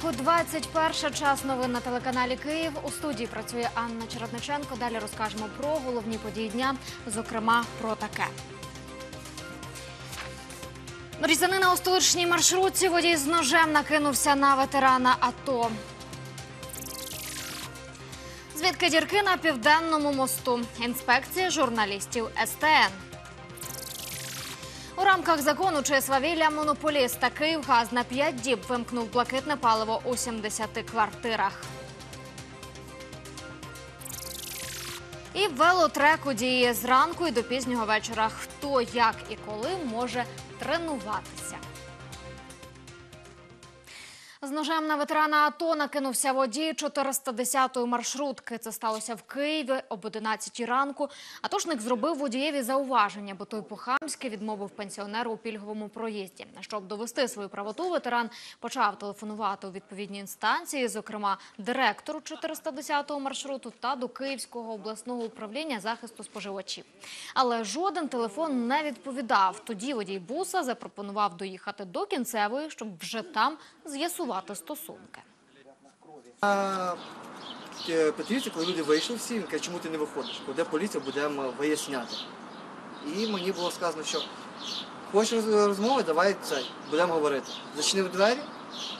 годиннику 21 час новин на телеканалі Київ. У студії працює Анна Чередниченко. Далі розкажемо про головні події дня, зокрема про таке. Різанина у столичній маршрутці водій з ножем накинувся на ветерана АТО. Звідки дірки на південному мосту? Інспекція журналістів СТН. У рамках закону чи свавілля монополіста Київгаз на 5 діб вимкнув блакитне паливо у 70 квартирах. І велотреку у дії зранку і до пізнього вечора. Хто, як і коли може тренуватися. З ножем на ветерана АТО накинувся водій 410-ї маршрутки. Це сталося в Києві об 11 ранку. Атошник зробив водієві зауваження, бо той по-хамськи відмовив пенсіонеру у пільговому проїзді. Щоб довести свою правоту, ветеран почав телефонувати у відповідні інстанції, зокрема директору 410-го маршруту та до Київського обласного управління захисту споживачів. Але жоден телефон не відповідав. Тоді водій буса запропонував доїхати до кінцевої, щоб вже там з'ясувати стосунки. А, е, Петрівці, коли люди вийшли всі, він каже, чому ти не виходиш? Буде поліція, будемо виясняти. І мені було сказано, що хочеш розмови, давай це, будемо говорити. Зачинив двері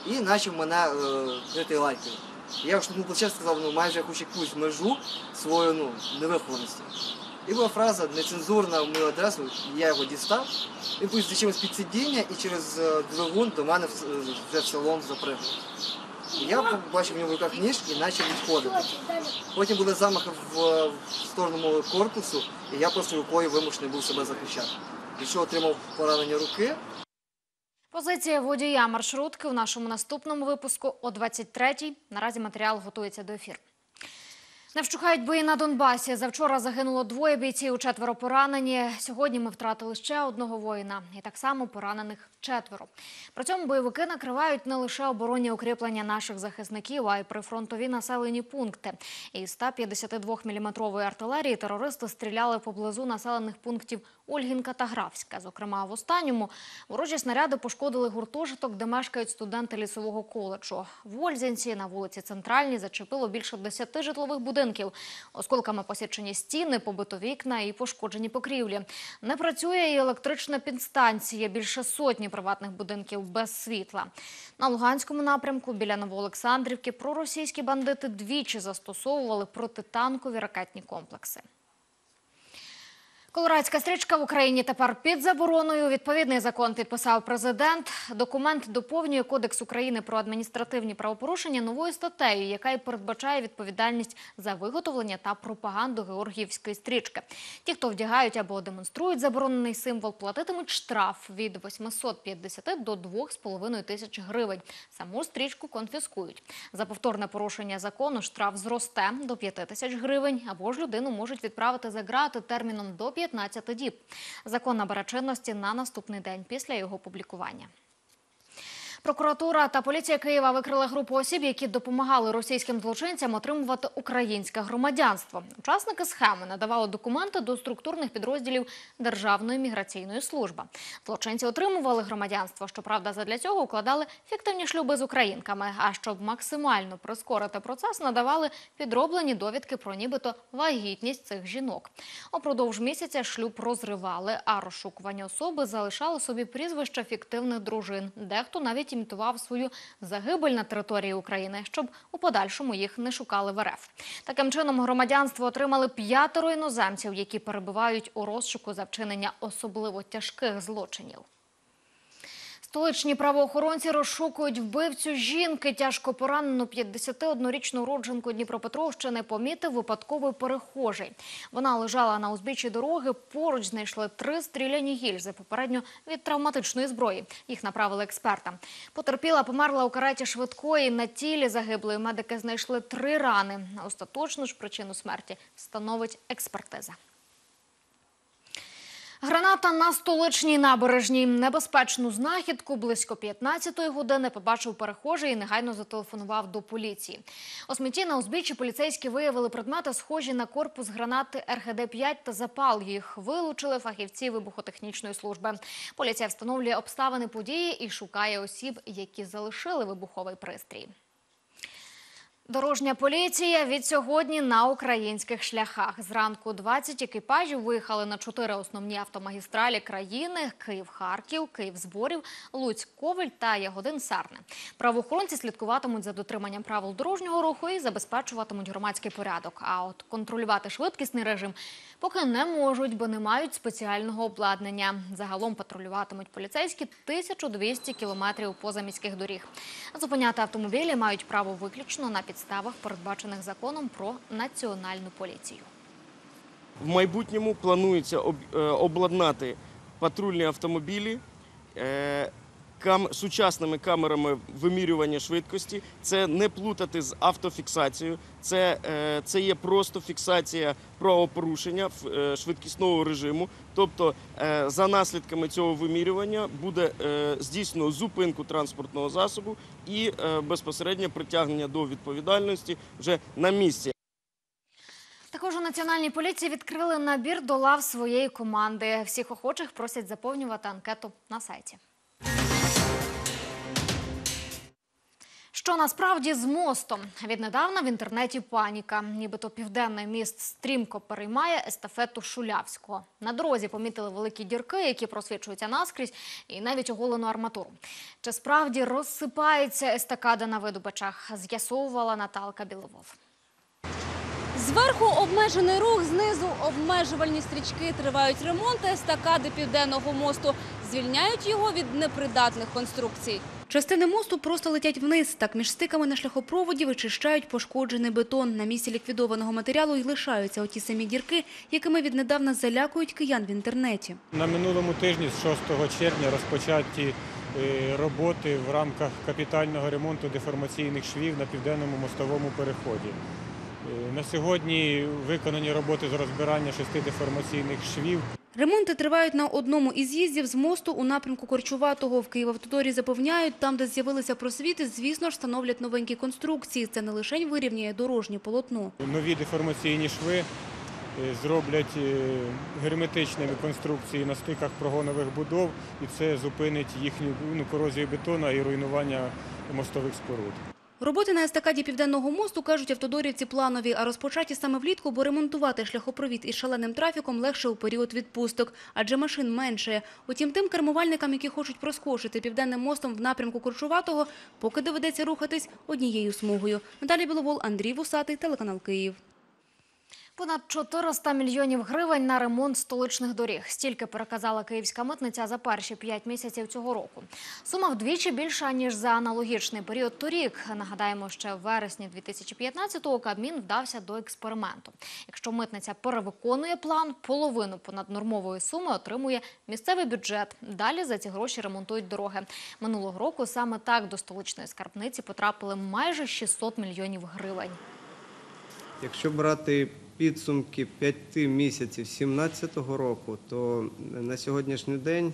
і почав мене е, бити лайкою. Я вже тому плече сказав, ну майже хоч якусь межу свою ну, невихованості. Була фраза нецензурна в мою адресу, я його дістав. Він потім чимось під сидіння і через двигун до мене в- вже в салон запригнув. Я побачив в нього в руках ніж і почав відходити. Потім були замахи в, в сторону мого корпусу, і я просто рукою вимушений був себе захищати. Що отримав поранення руки, Позиція водія маршрутки у нашому наступному випуску о 23-й. Наразі матеріал готується до ефіру. Не вщухають бої на Донбасі. Завчора загинуло двоє бійців, четверо поранені. Сьогодні ми втратили ще одного воїна, і так само поранених четверо. При цьому бойовики накривають не лише оборонні укріплення наших захисників, а й прифронтові населені пункти. Із 152-мм артилерії терористи стріляли поблизу населених пунктів Ольгінка та Графська. Зокрема, в останньому ворожі снаряди пошкодили гуртожиток, де мешкають студенти лісового коледжу. В Ользінці на вулиці Центральній зачепило більше 10 житлових будинків. Осколками посічені стіни, побито вікна і пошкоджені покрівлі. Не працює і електрична підстанція. Більше сотні приватних будинків без світла. На Луганському напрямку біля Новоолександрівки проросійські бандити двічі застосовували протитанкові ракетні комплекси. Колорадська стрічка в Україні тепер під забороною. Відповідний закон підписав президент. Документ доповнює Кодекс України про адміністративні правопорушення новою статтею, яка й передбачає відповідальність за виготовлення та пропаганду георгіївської стрічки. Ті, хто вдягають або демонструють заборонений символ, платитимуть штраф від 850 до 2,5 тисяч гривень. Саму стрічку конфіскують. За повторне порушення закону штраф зросте до 5 тисяч гривень, або ж людину можуть відправити за грати терміном до 15 діб. Закон набере чинності на наступний день після його публікування. Прокуратура та поліція Києва викрили групу осіб, які допомагали російським злочинцям отримувати українське громадянство. Учасники схеми надавали документи до структурних підрозділів Державної міграційної служби. Злочинці отримували громадянство. Щоправда, задля цього укладали фіктивні шлюби з українками. А щоб максимально прискорити процес, надавали підроблені довідки про нібито вагітність цих жінок. Упродовж місяця шлюб розривали, а розшукувані особи залишали собі прізвища фіктивних дружин. Дехто навіть імітував свою загибель на території України, щоб у подальшому їх не шукали в РФ. Таким чином, громадянство отримали п'ятеро іноземців, які перебувають у розшуку за вчинення особливо тяжких злочинів. Столичні правоохоронці розшукують вбивцю жінки. Тяжко поранену 51-річну уродженку Дніпропетровщини помітив випадковий перехожий. Вона лежала на узбіччі дороги. Поруч знайшли три стріляні гільзи, попередньо від травматичної зброї. Їх направили експертам. Потерпіла померла у кареті швидкої. На тілі загиблої медики знайшли три рани. Остаточну ж причину смерті встановить експертиза. Граната на столичній набережній. Небезпечну знахідку близько 15-ї години побачив перехожий і негайно зателефонував до поліції. У смітті на узбіччі поліцейські виявили предмети, схожі на корпус гранати РГД-5 та запал. Їх вилучили фахівці вибухотехнічної служби. Поліція встановлює обставини події і шукає осіб, які залишили вибуховий пристрій. Дорожня поліція від сьогодні на українських шляхах. Зранку 20 екіпажів виїхали на чотири основні автомагістралі країни: Київ-Харків, Київ-Зборів, Луцьк-Ковель та Ягодин-Сарне. Правоохоронці слідкуватимуть за дотриманням правил дорожнього руху і забезпечуватимуть громадський порядок. А от контролювати швидкісний режим поки не можуть, бо не мають спеціального обладнання. Загалом патрулюватимуть поліцейські 1200 кілометрів позаміських доріг. Зупиняти автомобілі мають право виключно на підставах, передбачених законом про національну поліцію. В майбутньому планується е, обладнати патрульні автомобілі е, кам- сучасними камерами вимірювання швидкості. Це не плутати з автофіксацією. Це, е, це є просто фіксація правопорушення е, швидкісного режиму. Тобто, е, за наслідками цього вимірювання буде е, здійснено зупинку транспортного засобу і е, безпосереднє притягнення до відповідальності вже на місці. Також у національній поліції відкрили набір до лав своєї команди. Всіх охочих просять заповнювати анкету на сайті. Що насправді з мостом? Віднедавна в інтернеті паніка. Нібито південний міст стрімко переймає естафету Шулявського. На дорозі помітили великі дірки, які просвічуються наскрізь, і навіть оголену арматуру. Чи справді розсипається естакада на видобичах? З'ясовувала Наталка Біловол. Зверху обмежений рух, знизу обмежувальні стрічки. Тривають ремонти естакади Південного мосту. Звільняють його від непридатних конструкцій. Частини мосту просто летять вниз. Так між стиками на шляхопроводі вичищають пошкоджений бетон. На місці ліквідованого матеріалу й лишаються оті самі дірки, якими віднедавна залякують киян в інтернеті. На минулому тижні, з 6 червня, розпочаті е, роботи в рамках капітального ремонту деформаційних швів на південному мостовому переході. Е, На сьогодні виконані роботи з розбирання шести деформаційних швів. Ремонти тривають на одному із з'їздів з мосту у напрямку Корчуватого. В Київавтодорі запевняють, там, де з'явилися просвіти, звісно ж, встановлять новенькі конструкції. Це не лише вирівняє дорожнє полотно. Нові деформаційні шви е, зроблять е, герметичними конструкції на стиках прогонових будов, і це зупинить їхню ну, корозію бетону і руйнування мостових споруд. Роботи на естакаді Південного мосту, кажуть автодорівці, планові, а розпочаті саме влітку, бо ремонтувати шляхопровід із шаленим трафіком легше у період відпусток, адже машин менше. Утім, тим кермувальникам, які хочуть проскочити Південним мостом в напрямку Корчуватого, поки доведеться рухатись однією смугою. Наталі Біловол, Андрій Вусатий, телеканал Київ. Понад 400 мільйонів гривень на ремонт столичних доріг. Стільки переказала київська митниця за перші п'ять місяців цього року. Сума вдвічі більша, ніж за аналогічний період торік. Нагадаємо, ще в вересні 2015-го Кабмін вдався до експерименту. Якщо митниця перевиконує план, половину понаднормової суми отримує місцевий бюджет. Далі за ці гроші ремонтують дороги. Минулого року саме так до столичної скарбниці потрапили майже 600 мільйонів гривень. Якщо брати підсумки п'яти місяців 2017 року, то на сьогоднішній день,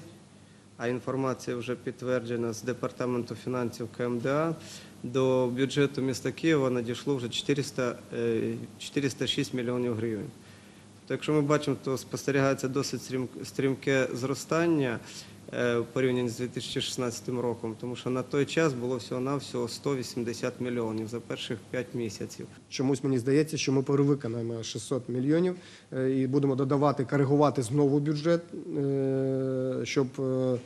а інформація вже підтверджена з департаменту фінансів КМДА, до бюджету міста Києва надійшло вже 400, е, 406 мільйонів гривень. То якщо ми бачимо, то спостерігається досить стрімке зростання е, в порівнянні з 2016 роком, тому що на той час було всього-навсього 180 мільйонів за перших 5 місяців. Чомусь мені здається, що ми перевиконаємо 600 мільйонів е, і будемо додавати, коригувати знову бюджет, е, щоб е,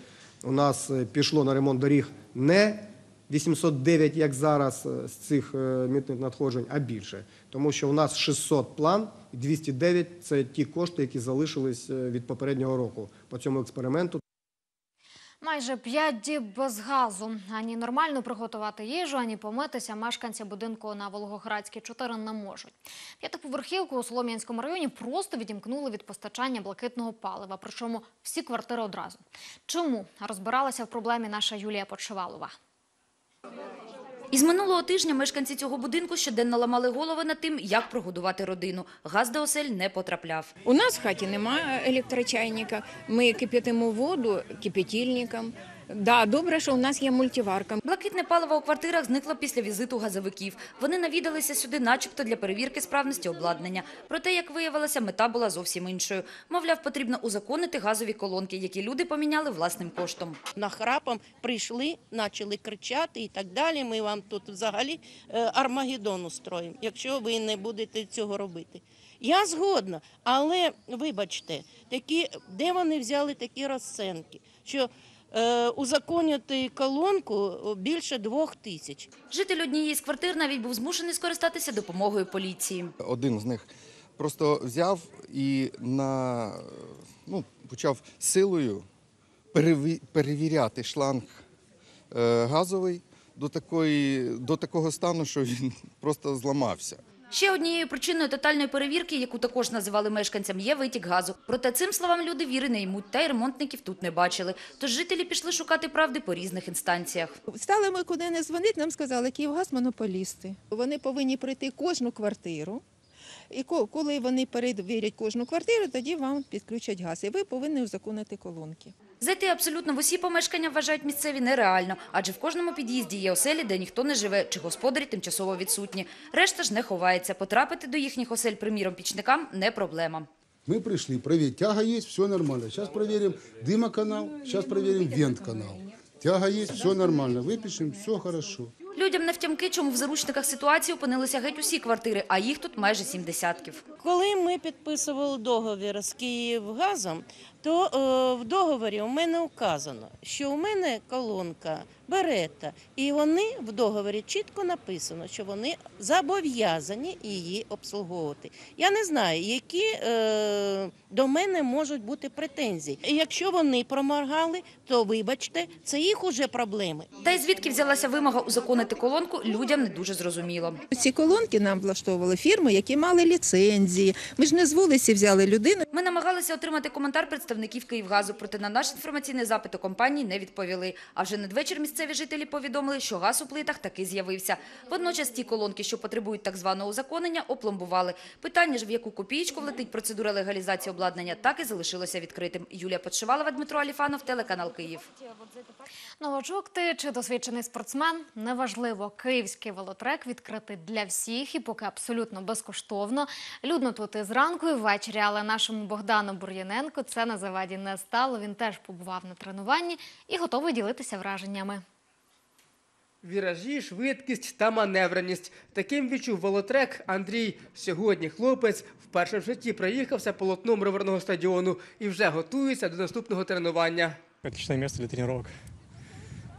у нас е, пішло на ремонт доріг не 809, як зараз е, з цих е, митних надходжень, а більше. Тому що у нас 600 план, і 209 – це ті кошти, які залишились е, від попереднього року по цьому експерименту. Майже п'ять діб без газу. Ані нормально приготувати їжу, ані помитися мешканці будинку на Волгоградській 4 не можуть. П'ятиповерхівку у Солом'янському районі просто відімкнули від постачання блакитного палива, причому всі квартири одразу. Чому? Розбиралася в проблемі наша Юлія Почивалова. Із минулого тижня мешканці цього будинку щоденно ламали голови над тим, як прогодувати родину. Газ до осель не потрапляв. У нас в хаті немає електрочайника. Ми кип'ятимо воду кипятильником. Да, добре, що у нас є мультиварка. Блакитне паливо у квартирах зникло після візиту газовиків. Вони навідалися сюди начебто для перевірки справності обладнання. Проте, як виявилося, мета була зовсім іншою. Мовляв, потрібно узаконити газові колонки, які люди поміняли власним коштом. нахрапом прийшли, почали кричати і так далі. Ми вам тут взагалі е, Армагеддон устроїмо, якщо ви не будете цього робити. Я згодна, але вибачте, такі, де вони взяли такі розценки, що е, узаконювати колонку більше двох тисяч. Житель однієї з квартир навіть був змушений скористатися допомогою поліції. один з них просто взяв і на, ну, почав силою переві- перевіряти шланг е, газовий до, такої, до такого стану, що він просто зламався. Ще однією причиною тотальної перевірки, яку також називали мешканцям, є витік газу. Проте цим словам люди віри не ймуть, та й ремонтників тут не бачили. Тож жителі пішли шукати правди по різних інстанціях. Стали ми куди не дзвонити, нам сказали, Київгаз монополісти. Вони повинні прийти кожну квартиру. І ко- коли вони перевірять кожну квартиру, тоді вам підключать газ. І ви повинні узаконити колонки. Зайти абсолютно в усі помешкання вважають місцеві нереально, адже в кожному під'їзді є оселі, де ніхто не живе, чи господарі тимчасово відсутні. Решта ж не ховається. Потрапити до їхніх осель, приміром, пічникам – не проблема. Мы пришли проверить, тяга есть, все нормально. Сейчас проверим дымоканал, сейчас проверим вент-канал. Тяга есть, все нормально, выпишем, все хорошо. Людям не втямки, чому в заручниках ситуації опинилися геть усі квартири, а їх тут майже сім десятків. Коли ми підписували договір з Київгазом, то е, в договорі у мене указано, що у мене колонка берета, і вони в договорі чітко написано, що вони зобов'язані її обслуговувати. Я не знаю, які е, до мене можуть бути претензії. І якщо вони проморгали, то вибачте, це їх уже проблеми. Та й звідки взялася вимога узаконити колонку, людям не дуже зрозуміло. Ці колонки нам влаштовували фірми, які мали ліцензії. Ми ж не з вулиці взяли людину. Ми намагалися отримати коментар представників Київгазу, проте на наш інформаційний запит у компанії не відповіли. А вже надвечір місцеві жителі повідомили, що газ у плитах таки з'явився. Водночас ті колонки, що потребують так званого узаконення, опломбували. Питання ж, в яку копієчку влетить процедура легалізації обладнання, так і залишилося відкритим. Юлія Подшивалова, Дмитро Аліфанов, телеканал Київ. Новачок ти чи досвідчений спортсмен – неважливо. Київський велотрек відкритий для всіх і поки абсолютно безкоштовно. Людно тут і зранку, і ввечері, але нашому Богдану Бур'яненко це на заваді не стало. Він теж побував на тренуванні і готовий ділитися враженнями. Віражі, швидкість та маневреність. Таким відчув велотрек Андрій. Сьогодні хлопець вперше в житті проїхався полотном роверного стадіону і вже готується до наступного тренування. Отличное место для тренировок.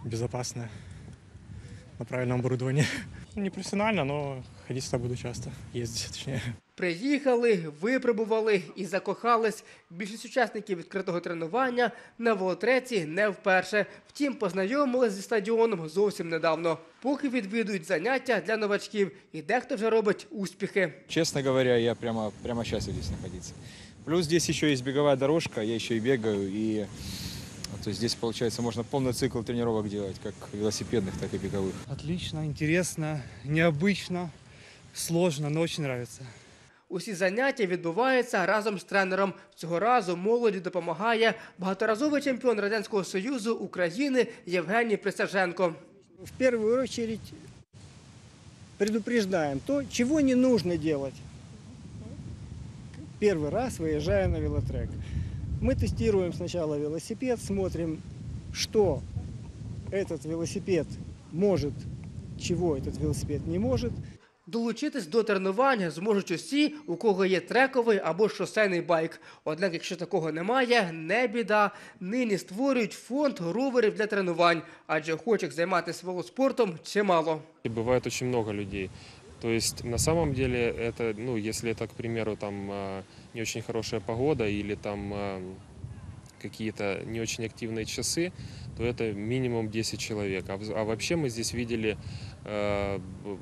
Безопасное. На правильном оборудовании. Не профессионально, но ходить сюда буду часто. Ездить, точнее. Приїхали, випробували і закохались. Більшість учасників відкритого тренування на велотреці не вперше. Втім, познайомились зі стадіоном зовсім недавно. Поки відвідують заняття для новачків, і дехто вже робить успіхи. Честно говоря, я прямо, прямо счастлив здесь находиться. Плюс здесь еще есть беговая дорожка, я еще и бегаю, и то есть здесь, получается, можно полный цикл тренировок делать, как велосипедных, так и беговых. Отлично, интересно, необычно, сложно, но очень нравится. Усі заняття відбуваються разом з тренером. Цього разу молоді допомагає багаторазовий чемпіон Радянського Союзу України Євгеній Присяженко. В первую очередь предупреждаем то, чего не нужно делать. Первый раз выезжая на велотрек. Мы тестируем сначала велосипед, смотрим, что этот велосипед может, чего этот велосипед не может. Долучитись до тренувань зможуть усі, у кого є трековий або шосейний байк. Однак, якщо такого немає, не біда. Нині створюють фонд роверів для тренувань, адже охочих займатися велоспортом чимало. И бывает очень много людей. То есть на самом деле это, ну, если это, к примеру, там э, не очень хорошая погода или там э, какие-то не очень активные часы, то это минимум 10 человек. А, в- а вообще мы здесь видели э, б-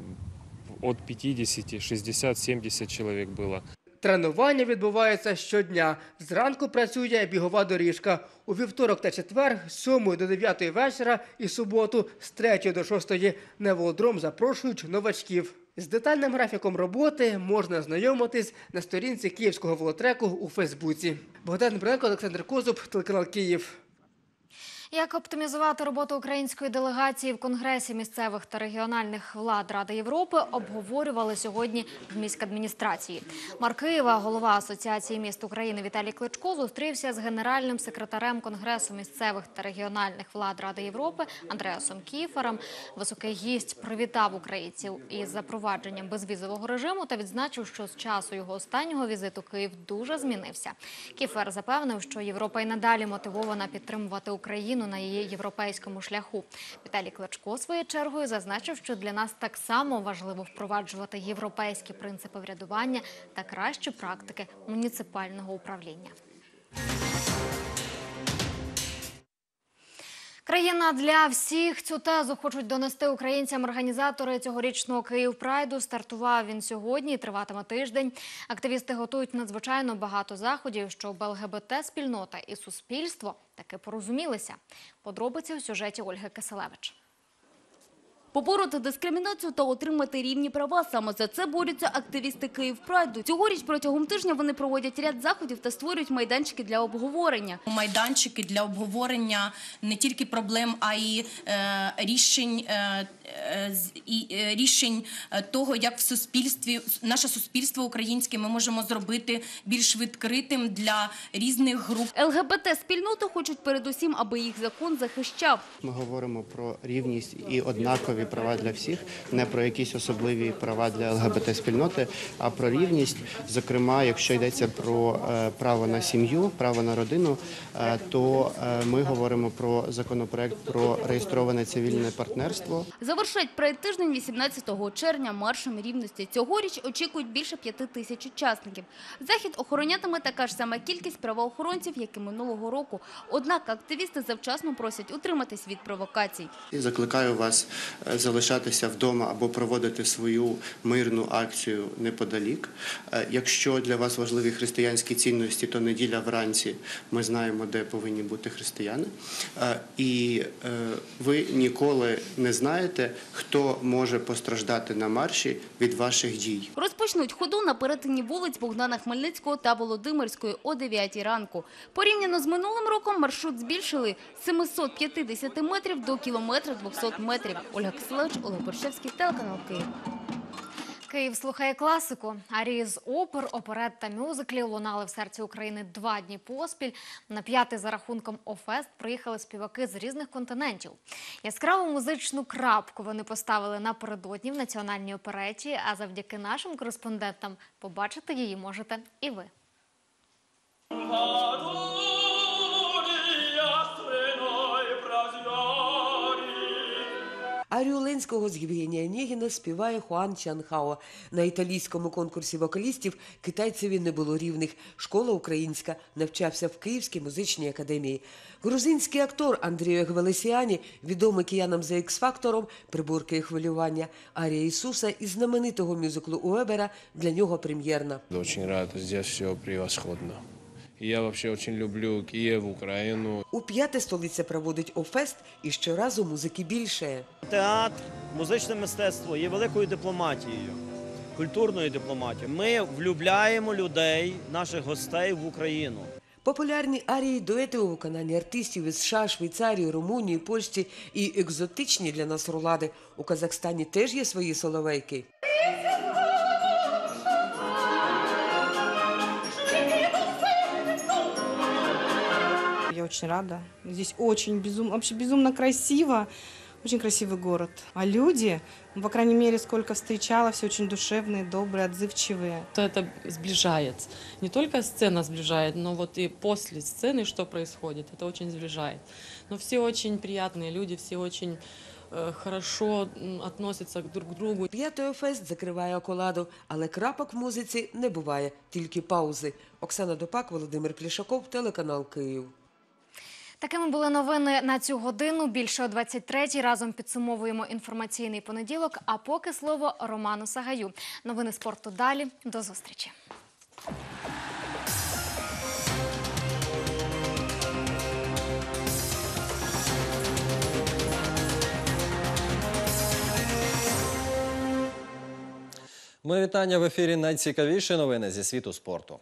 от 50, 60, 70 человек было. Тренування відбуваються щодня. Зранку працює бігова доріжка. У вівторок та четвер з 7 до 9 вечора і суботу з 3 до 6 на велодром запрошують новачків. З детальним графіком роботи можна знайомитись на сторінці Київського велотреку у Фейсбуці. Богдан Бренко, Олександр Козуб, телеканал Київ. Як оптимізувати роботу української делегації в Конгресі місцевих та регіональних влад Ради Європи обговорювали сьогодні в міськадміністрації. Мар Києва, голова Асоціації міст України Віталій Кличко, зустрівся з генеральним секретарем Конгресу місцевих та регіональних влад Ради Європи Андреасом Кіфером. Високий гість привітав українців із запровадженням безвізового режиму та відзначив, що з часу його останнього візиту Київ дуже змінився. Кіфер запевнив, що Європа й надалі мотивована підтримувати Україну на її європейському шляху. Віталій Кличко своєю чергою зазначив, що для нас так само важливо впроваджувати європейські принципи врядування та кращі практики муніципального управління. Країна для всіх цю тезу хочуть донести українцям організатори цьогорічного Київ Прайду. Стартував він сьогодні і триватиме тиждень. Активісти готують надзвичайно багато заходів, щоб ЛГБТ спільнота і суспільство таки порозумілися. Подробиці у сюжеті Ольги Киселевич. Побороти дискримінацію та отримати рівні права. Саме за це борються активісти Київ Прайду. Цьогоріч протягом тижня вони проводять ряд заходів та створюють майданчики для обговорення. майданчики для обговорення не тільки проблем, а й е, рішень, е, і, е, рішень е, того, як в суспільстві наше суспільство українське ми можемо зробити більш відкритим для різних груп. ЛГБТ-спільноту хочуть передусім, аби їх закон захищав. Ми говоримо про рівність і однакові права для всіх, не про якісь особливі права для ЛГБТ-спільноти, а про рівність. Зокрема, якщо йдеться про е, право на сім'ю, право на родину, е, то е, ми говоримо про законопроект про реєстроване цивільне партнерство. Завершать прайд-тиждень 18 червня маршем рівності. Цьогоріч очікують більше п'яти тисяч учасників. Захід охоронятиме така ж сама кількість правоохоронців, як і минулого року. Однак активісти завчасно просять утриматись від провокацій. І закликаю вас е, залишатися вдома або проводити свою мирну акцію неподалік. Е, Якщо для вас важливі християнські цінності, то неділя вранці ми знаємо, де повинні бути християни. Е, І ви ніколи не знаєте, хто може постраждати на марші від ваших дій. Розпочнуть ходу на перетині вулиць Богдана Хмельницького та Володимирської о 9 ранку. Порівняно з минулим роком маршрут збільшили з 750 метрів до кілометра 200 метрів. Ольга Киселевич, Олег Борщевський, телеканал Київ. Київ слухає класику. Арії з опер, оперет та мюзиклів лунали в серці України два дні поспіль. На п'ятий за рахунком ОФЕСТ приїхали співаки з різних континентів. Яскраву музичну крапку вони поставили напередодні в національній опереті. А завдяки нашим кореспондентам побачити її можете і ви. Арію Ленського з Євгенія Онєгіна співає Хуан Чанхао. На італійському конкурсі вокалістів китайцеві не було рівних. Школа українська навчався в Київській музичній академії. Грузинський актор Андрію Гвелесіані, відомий киянам за Ікс-фактором, приборки хвилювання. Арія Ісуса із знаменитого мюзиклу Уебера для нього прем'єрна. Очень рад, здесь все превосходно. Я вообще очень люблю Киев, Украину. У п'яте столиця проводить Офест і щоразу музики більше. Театр, музичне мистецтво є великою дипломатією, культурною дипломатією. Ми влюбляємо людей, наших гостей в Україну. Популярні арії дуети у виконанні артистів із США, Швейцарії, Румунії, Польщі і екзотичні для нас рулади. У Казахстані теж є свої соловейки. очень рада. Здесь очень безумно, вообще безумно красиво. Очень красивый город. А люди, ну, по крайней мере, сколько встречала, все очень душевные, добрые, отзывчивые. что это сближает. Не только сцена сближает, но вот и после сцены, что происходит, это очень сближает. Но все очень приятные люди, все очень э, хорошо м, относятся друг к другу. П'ятий Офест закриває околаду, але крапок в музиці не буває, тільки паузи. Оксана Допак, Володимир Плішаков, телеканал Київ. Такими були новини на цю годину. Більше о 23-й. разом підсумовуємо інформаційний понеділок. А поки слово Роману Сагаю. Новини спорту далі. До зустрічі. Ми вітання в ефірі. Найцікавіші новини зі світу спорту.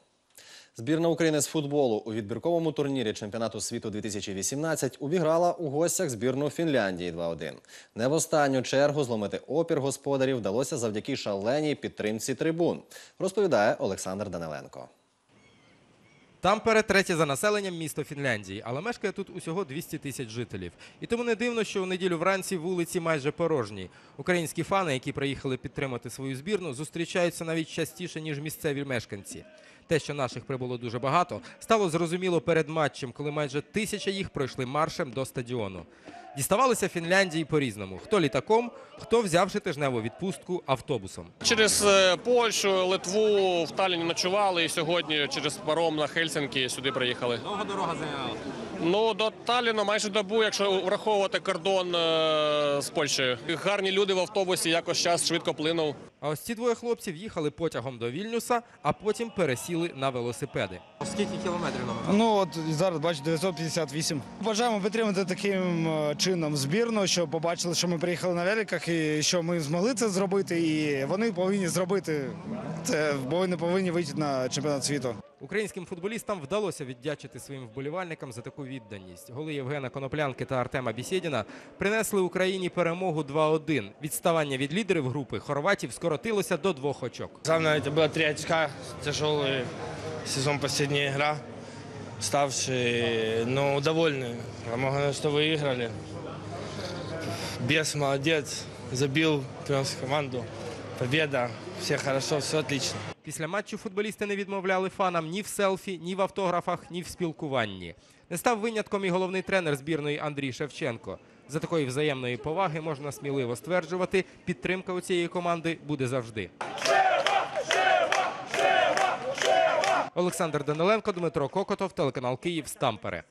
Збірна України з футболу у відбірковому турнірі чемпіонату світу 2018 увіграла у гостях збірну Фінляндії 2-1. Не в останню чергу зломити опір господарів вдалося завдяки шаленій підтримці трибун, розповідає Олександр Даниленко. Тампере третє за населенням місто Фінляндії, але мешкає тут усього 200 тисяч жителів. І тому не дивно, що у неділю вранці вулиці майже порожні. Українські фани, які приїхали підтримати свою збірну, зустрічаються навіть частіше, ніж місцеві мешканці. Те, що наших прибуло дуже багато, стало зрозуміло перед матчем, коли майже тисяча їх пройшли маршем до стадіону. Діставалися Фінляндії по-різному: хто літаком, хто взявши тижневу відпустку автобусом. Через е, Польщу, Литву в Талліні ночували і сьогодні через паром на Хельсинки сюди приїхали. Довга дорога зайняла. Ну до Талліна майже добу, якщо враховувати кордон е, з Польщею. Гарні люди в автобусі, якось час швидко плинув. А ось ці двоє хлопців їхали потягом до Вільнюса, а потім пересіли на велосипеди. Скільки кілометрів нам? Ну от зараз бачу 958. Бажаємо підтримати таким е, чином збірну, щоб побачили, що ми приїхали на великах і що ми змогли це зробити. І вони повинні зробити це, бо вони повинні вийти на чемпіонат світу. Українським футболістам вдалося віддячити своїм вболівальникам за таку відданість. Голи Євгена Коноплянки та Артема Бісєдіна принесли Україні перемогу 2-1. Відставання від лідерів групи хорватів скоротилося до двох очок. Главное, это было три очка. Тяжелый сезон, последняя игра. Ставшие, но довольны. Главное, что выиграли. Бес молодец. Забил, принес команду. Победа. Все хорошо, все отлично. Після матчу футболісти не відмовляли фанам ні в селфі, ні в автографах, ні в спілкуванні. Не став винятком і головний тренер збірної Андрій Шевченко. За такої взаємної поваги можна сміливо стверджувати, підтримка у цієї команди буде завжди. Олександр Даниленко, Дмитро Кокотов, телеканал Київ, Стампере.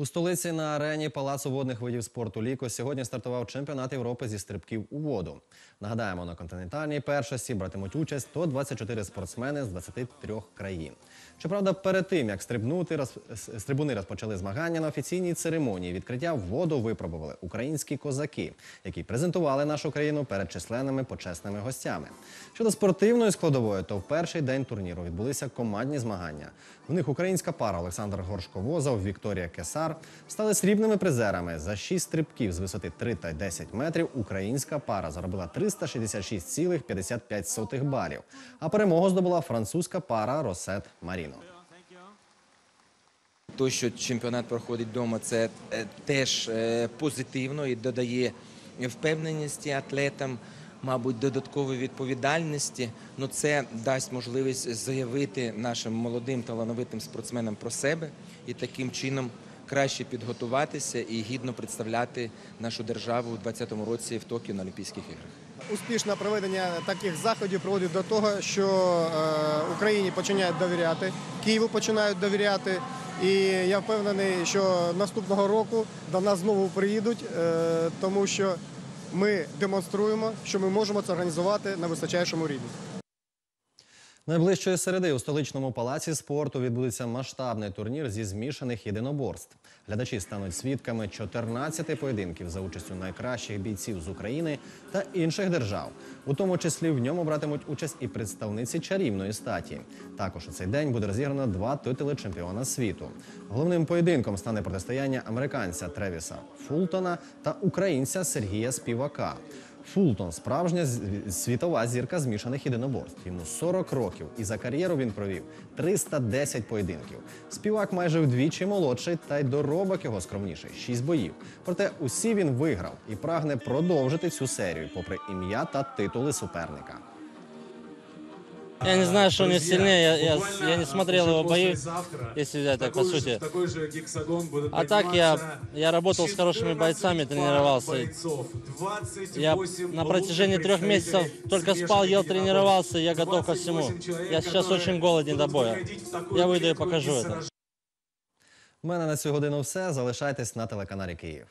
У столиці на арені Палацу водних видів спорту Ліко сьогодні стартував чемпіонат Європи зі стрибків у воду. Нагадаємо, на континентальній першості братимуть участь 124 спортсмени з 23 країн. Щоправда, перед тим як стрибнути, роз- стрибуни розпочали змагання на офіційній церемонії. Відкриття воду випробували українські козаки, які презентували нашу країну перед численними почесними гостями. Щодо спортивної складової, то в перший день турніру відбулися командні змагання. В них українська пара Олександр Горшковозов, Вікторія Кесар стали срібними призерами. За шість стрибків з висоти 3 та 10 метрів українська пара заробила 366,55 балів. А перемогу здобула французька пара Росет Маріно. То, що чемпіонат проходить вдома, це е, теж е, позитивно і додає впевненості атлетам, мабуть, додаткової відповідальності. Ну це дасть можливість заявити нашим молодим талановитим спортсменам про себе і таким чином краще підготуватися і гідно представляти нашу державу у 2020 році в Токіо на Олімпійських іграх. Успішне проведення таких заходів приводить до того, що е, Україні починають довіряти, Києву починають довіряти. І я впевнений, що наступного року до нас знову приїдуть, е, тому що ми демонструємо, що ми можемо це організувати на височайшому рівні. Найближчої середи у столичному палаці спорту відбудеться масштабний турнір зі змішаних єдиноборств. Глядачі стануть свідками 14 поєдинків за участю найкращих бійців з України та інших держав. У тому числі в ньому братимуть участь і представниці чарівної статі. Також у цей день буде розіграно два титули чемпіона світу. Головним поєдинком стане протистояння американця Тревіса Фултона та українця Сергія Співака. Фултон справжня світова зірка змішаних єдиноборств. Йому 40 років, і за кар'єру він провів 310 поєдинків. Співак майже вдвічі молодший, та й доробок його скромніший 6 боїв. Проте усі він виграв і прагне продовжити цю серію, попри ім'я та титули суперника. Я не знаю, что у него сильнее. Я, я, я не смотрел его бои, если взять так, по сути. А так я, я работал с хорошими бойцами, тренировался. Я на протяжении трех месяцев только спал, ел, тренировался, я готов ко всему. Я сейчас очень голоден до боя. Я выйду и покажу это. У мене на цю годину все. Залишайтесь на телеканалі Київ.